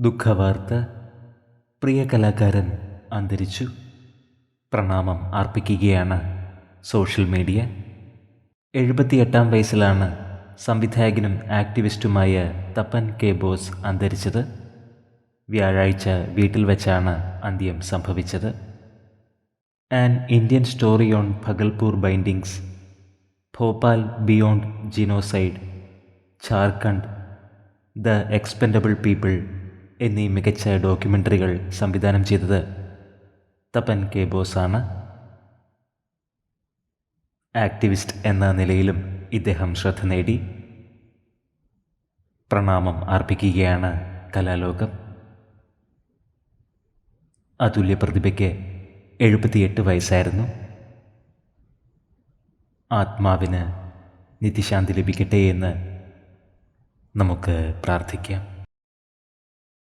ദുഃഖവാർത്ത പ്രിയ കലാകാരൻ അന്തരിച്ചു. പ്രണാമം അർപ്പിക്കുകയാണ് സോഷ്യൽ മീഡിയ. എഴുപത്തിയെട്ടാം വയസ്സിലാണ് സംവിധായകനും ആക്ടിവിസ്റ്റുമായ തപ്പൻ കെ ബോസ് അന്തരിച്ചത്. വ്യാഴാഴ്ച വീട്ടിൽ വെച്ചാണ് അന്ത്യം സംഭവിച്ചത്. An Indian story on Bhagalpur blindings Bhopal beyond genocide Jharkhand the expendable people എന്നീ മികച്ച ഡോക്യുമെന്ററികൾ സംവിധാനം ചെയ്തത് തപൻ കെ ബോസാണ്. ആക്ടിവിസ്റ്റ് എന്ന നിലയിലും ഇദ്ദേഹം ശ്രദ്ധ നേടി. പ്രണാമം അർപ്പിക്കുകയാണ് കലാലോകം. അതുല്യ പ്രതിഭയ്ക്ക് എഴുപത്തിയെട്ട് വയസ്സായിരുന്നു. ആത്മാവിന് നിത്യശാന്തി ലഭിക്കട്ടെ എന്ന് നമുക്ക് പ്രാർത്ഥിക്കാം.